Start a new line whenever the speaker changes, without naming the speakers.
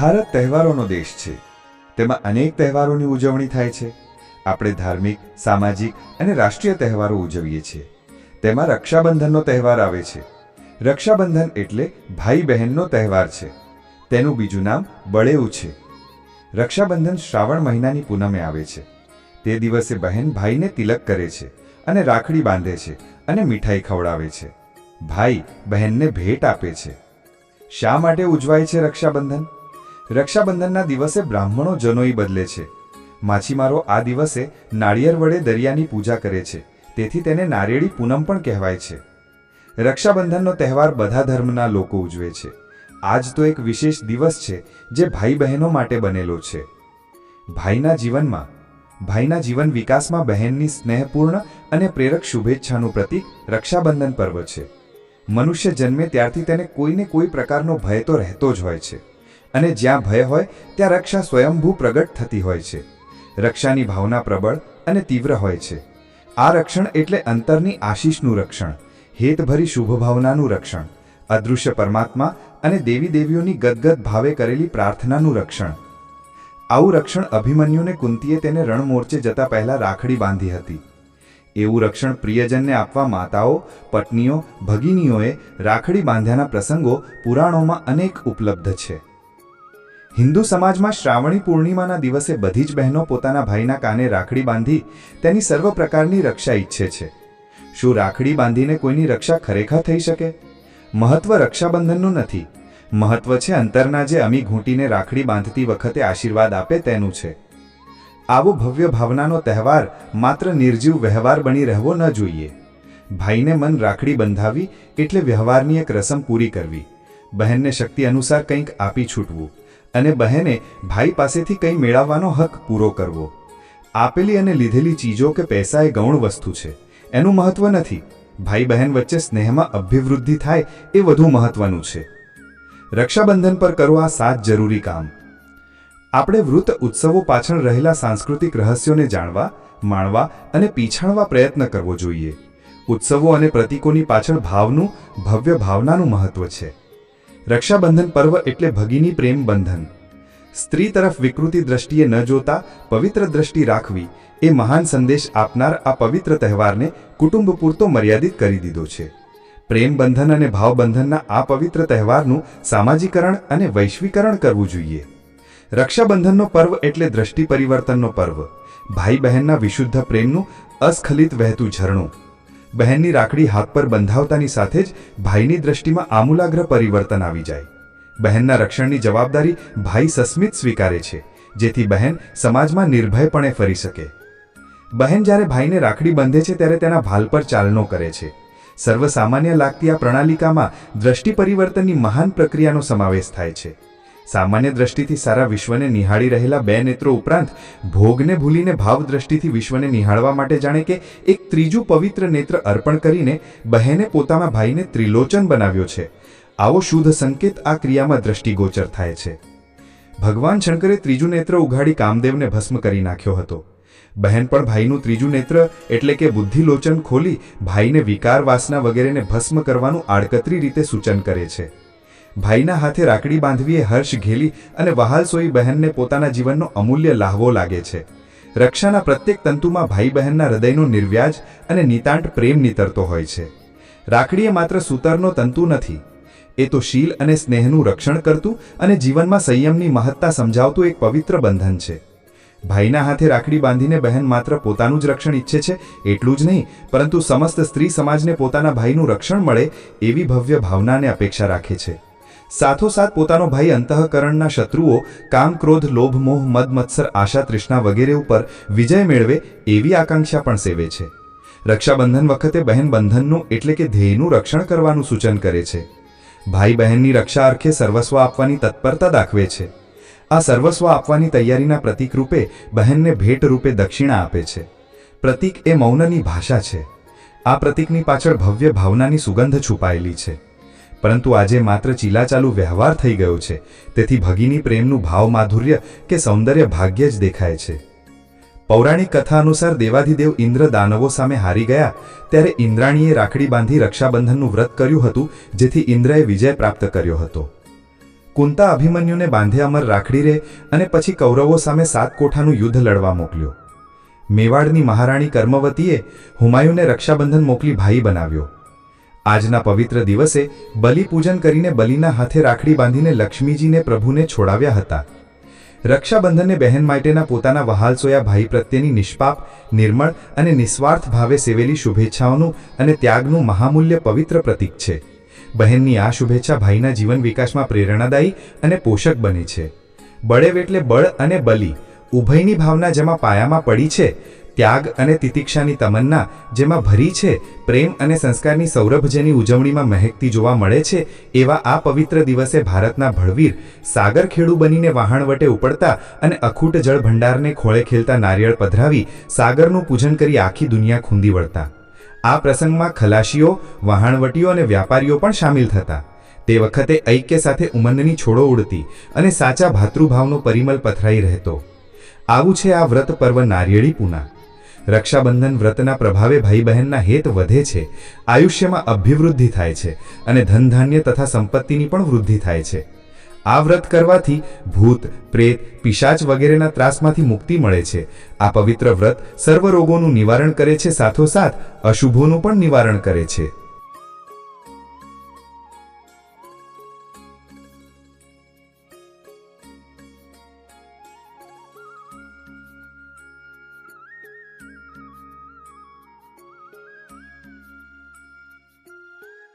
ભારત તહેવારોનો દેશ છે. તેમાં અનેક તહેવારોની ઉજવણી થાય છે. આપણે ધાર્મિક, સામાજિક અને રાષ્ટ્રીય તહેવારો ઉજવીએ છીએ. તેમાં રક્ષાબંધનનો તહેવાર આવે છે. રક્ષાબંધન એટલે ભાઈ બહેનનો તહેવાર છે. તેનું બીજું નામ બળેવું છે. રક્ષાબંધન શ્રાવણ મહિનાની પૂનમે આવે છે. તે દિવસે બહેન ભાઈને તિલક કરે છે અને રાખડી બાંધે છે અને મીઠાઈ ખવડાવે છે. ભાઈ બહેનને ભેટ આપે છે. શા માટે ઉજવાય છે રક્ષાબંધન? રક્ષાબંધનના દિવસે બ્રાહ્મણો જનોઈ બદલે છે. માછીમારો આ દિવસે નાળિયેર વડે દરિયાની પૂજા કરે છે. તેથી તેને નારિયેળી પૂનમ પણ કહેવાય છે. રક્ષાબંધનનો તહેવાર બધા ધર્મના લોકો ઉજવે છે. આજ તો એક વિશેષ દિવસ છે જે ભાઈ બહેનો માટે બનેલો છે. ભાઈના જીવનમાં, ભાઈના જીવન વિકાસમાં બહેનની સ્નેહપૂર્ણ અને પ્રેરક શુભેચ્છાનું પ્રતીક રક્ષાબંધન પર્વ છે. મનુષ્ય જન્મે ત્યારથી તેને કોઈને કોઈ પ્રકારનો ભય તો રહેતો જ હોય છે. અને જ્યાં ભય હોય, ત્યાં રક્ષા સ્વયંભૂ પ્રગટ થતી હોય છે. રક્ષાની ભાવના પ્રબળ અને તીવ્ર હોય છે. આ રક્ષણ એટલે અંતરની આશીષનું રક્ષણ, હેતભરી શુભ ભાવનાનું રક્ષણ, અદૃશ્ય પરમાત્મા અને દેવી દેવીઓની ગદગદ ભાવે કરેલી પ્રાર્થનાનું રક્ષણ. આવું રક્ષણ અભિમન્યુને કુંતીએ તેને રણમોરચે જતા પહેલા રાખડી બાંધી હતી. એવું રક્ષણ પ્રિયજનને આપવા માતાઓ, પત્નીઓ, ભગિનીઓએ રાખડી બાંધ્યાના પ્રસંગો પુરાણોમાં અનેક ઉપલબ્ધ છે. હિન્દુ સમાજમાં શ્રાવણી પૂર્ણિમાના દિવસે બધી જ બહેનો પોતાના ભાઈના કાને રાખડી બાંધી તેની સર્વ પ્રકારની રક્ષા ઈચ્છે છે. શું રાખડી બાંધીને કોઈની રક્ષા ખરેખર થઈ શકે? મહત્વ રક્ષાબંધનનું નથી. મહત્વ છે અંતરના જે અમી ઘૂંટીને રાખડી બાંધતી વખતે આશીર્વાદ આપે તેનું છે. આવો ભવ્ય ભાવનાનો તહેવાર માત્ર નિર્જીવ વ્યવહાર બની રહેવો ન જોઈએ. ભાઈને મન રાખડી બંધાવી એટલે વ્યવહારની એક રસમ પૂરી કરવી. બહેનને શક્તિ અનુસાર કંઈક આપી છૂટવું. અને બહેને ભાઈ પાસેથી કંઈ મેળવવાનો હક પૂરો કરવો. આપેલી અને લીધેલી ચીજો કે પૈસા એ ગૌણ વસ્તુ છે. એનું મહત્વ નથી. ભાઈ બહેન વચ્ચે સ્નેહમાં અભિવૃદ્ધિ થાય એ વધુ મહત્વનું છે. રક્ષાબંધન પર કરો આ સાત જરૂરી કામ. આપણે વૃત્ત ઉત્સવો પાછળ રહેલા સાંસ્કૃતિક રહસ્યોને જાણવા, માણવા અને પીછાણવા પ્રયત્ન કરવો જોઈએ. ઉત્સવો અને પ્રતીકોની પાછળ ભાવનું, ભવ્ય ભાવનાનું મહત્વ છે. રક્ષાબંધન પર્વ એટલે ભગીની પ્રેમ બંધન. સ્ત્રી તરફ વિકૃતિ દ્રષ્ટિએ ન જોતા, પવિત્ર દ્રષ્ટિ રાખવી એ મહાન સંદેશ આપનાર આ પવિત્ર તહેવારને કુટુંબ પૂરતો મર્યાદિત કરી દીધો છે. પ્રેમ બંધન અને ભાવબંધનના આ પવિત્ર તહેવારનું સામાજિકરણ અને વૈશ્વિકરણ કરવું જોઈએ. રક્ષાબંધનનો પર્વ એટલે દ્રષ્ટિ પરિવર્તનનો પર્વ. ભાઈ બહેનના વિશુદ્ધ પ્રેમનું અસ્ખલિત વહેતું ઝરણું. બહેનની રાખડી હાથ પર બંધાવતાની સાથે જ ભાઈની દ્રષ્ટિમાં આમૂલાગ્ર પરિવર્તન આવી જાય. બહેનના રક્ષણની જવાબદારી ભાઈ સસ્મિત સ્વીકારે છે, જેથી બહેન સમાજમાં નિર્ભયપણે ફરી શકે. બહેન જ્યારે ભાઈને રાખડી બંધે છે ત્યારે તેના ભાલ પર ચાલનો કરે છે. સર્વસામાન્ય લાગતી આ પ્રણાલિકામાં દ્રષ્ટિ પરિવર્તનની મહાન પ્રક્રિયાનો સમાવેશ થાય છે. સામાન્ય દ્રષ્ટિથી સારા વિશ્વને નિહાળી રહેલા બે નેત્રો ઉપરાંત ભોગને ભૂલીને ભાવ દ્રષ્ટિથી વિશ્વને નિહાળવા માટે જાણે કે એક ત્રીજું પવિત્ર નેત્ર અર્પણ કરીને બહેને પોતાના ભાઈને ત્રિલોચન બનાવ્યો છે. આવો શુદ્ધ સંકેત આ ક્રિયામાં દ્રષ્ટિગોચર થાય છે. ભગવાન શંકરે ત્રીજું નેત્ર ઉઘાડી કામદેવને ભસ્મ કરી નાખ્યો હતો. બહેન પણ ભાઈનું ત્રીજું નેત્ર એટલે કે બુદ્ધિલોચન ખોલી ભાઈને વિકાર વાસના વગેરેને ભસ્મ કરવાનું આડકતરી રીતે સૂચન કરે છે. ભાઈના હાથે રાખડી બાંધવી એ હર્ષ ઘેલી અને વહાલસોઈ બહેનને પોતાના જીવનનો અમૂલ્ય લાહવો લાગે છે. રક્ષાના પ્રત્યેક તંતુમાં ભાઈ બહેનના હૃદયનો નિર્વ્યાજ અને નિતાંત પ્રેમ નીતરતો હોય છે. રાખડી એ માત્ર સૂતરનો તંતુ નથી. એ તો શીલ અને સ્નેહનું રક્ષણ કરતું અને જીવનમાં સંયમની મહત્તા સમજાવતું એક પવિત્ર બંધન છે. ભાઈના હાથે રાખડી બાંધીને બહેન માત્ર પોતાનું જ રક્ષણ ઈચ્છે છે, એટલું જ નહીં, પરંતુ સમસ્ત સ્ત્રી સમાજને પોતાના ભાઈનું રક્ષણ મળે એવી ભવ્ય ભાવનાને અપેક્ષા રાખે છે. સાથોસાથ પોતાનો ભાઈ અંતઃકરણના શત્રુઓ, કામ, ક્રોધ, લોભ, મોહ, મદ, મત્સર, આશા, તૃષ્ણા વગેરે ઉપર વિજય મેળવે એવી આકાંક્ષા પણ સેવે છે. રક્ષાબંધન વખતે બહેન બંધનનું એટલે કે ધ્યેયનું રક્ષણ કરવાનું સૂચન કરે છે. ભાઈ બહેનની રક્ષા અર્થે સર્વસ્વ આપવાની તત્પરતા દાખવે છે. આ સર્વસ્વ આપવાની તૈયારીના પ્રતીક રૂપે બહેનને ભેટ રૂપે દક્ષિણા આપે છે. પ્રતીક એ મૌનની ભાષા છે. આ પ્રતીકની પાછળ ભવ્ય ભાવનાની સુગંધ છુપાયેલી છે. પરંતુ આજે માત્ર ચીલાચાલુ વ્યવહાર થઈ ગયો છે. તેથી ભગીની પ્રેમનું ભાવ માધુર્ય કે સૌંદર્ય ભાગ્ય જ દેખાય છે. પૌરાણિક કથા અનુસાર દેવાધિદેવ ઇન્દ્ર દાનવો સામે હારી ગયા, ત્યારે ઇન્દ્રાણીએ રાખડી બાંધી રક્ષાબંધનનું વ્રત કર્યું હતું, જેથી ઇન્દ્રએ વિજય પ્રાપ્ત કર્યો હતો.
કુંતા અભિમન્યુને બાંધે અમર રાખડી રે અને પછી કૌરવો સામે સાત કોઠાનું યુદ્ધ લડવા મોકલ્યો. મેવાડની મહારાણી કર્મવતીએ હુમાયુને રક્ષાબંધન મોકલી ભાઈ બનાવ્યો. આજના પવિત્ર દિવસે બલિપૂજન કરીને બલિના હાથે રાખડી બાંધીને લક્ષ્મીજીને પ્રભુને છોડાવ્યા હતા. રક્ષાબંધનને બહેન માટેના પોતાના વહાલસોયા ભાઈ પ્રત્યેની નિષ્પાપ, નિર્મળ અને નિસ્વાર્થ ભાવે સેવેલી શુભેચ્છાઓનું અને ત્યાગનું મહામૂલ્ય પવિત્ર પ્રતીક છે. બહેનની આ શુભેચ્છા ભાઈના જીવન વિકાસમાં પ્રેરણાદાયી અને પોષક બને છે. બળેવ એટલે બળ અને બલી, ઉભયની ભાવના જેમાં પાયામાં પડી છે ત્યાગ અને તિતિક્ષાની તમન્ના જેમાં ભરી છે, પ્રેમ અને સંસ્કારની સૌરભ જેની ઉજવણીમાં મહેકતી જોવા મળે છે, એવા આ પવિત્ર દિવસે ભારતના ભળવીર, સાગર ખેડુ બનીને વહાણવટે ઉપડતા અને અખૂટ જળ ભંડારને ખોળે ખેલતા નારિયેળ પધરાવી સાગરનું પૂજન કરી આખી દુનિયા ખૂંદી વળતા. આ પ્રસંગમાં ખલાશીઓ વહાણવટીઓ અને વ્યાપારીઓ પણ સામેલ થતા. તે વખતે ઐક્ય સાથે ઉમંદની છોડો ઉડતી અને સાચા ભાતૃભાવનો પરિમલ પથરાઈ રહેતો. આવું છે આ વ્રત પર્વ નારિયેળી પૂના. રક્ષાબંધન વ્રતના પ્રભાવે ભાઈ બહેનના હેત વધે છે. આયુષ્યમાં અભિવૃદ્ધિ થાય છે અને ધનધાન્ય તથા સંપત્તિની પણ વૃદ્ધિ થાય છે. આ વ્રત કરવાથી ભૂત, પ્રેત, પિશાચ વગેરેના ત્રાસમાંથી મુક્તિ મળે છે. આ પવિત્ર વ્રત સર્વ રોગોનું નિવારણ કરે છે, સાથોસાથ અશુભોનું પણ નિવારણ કરે છે.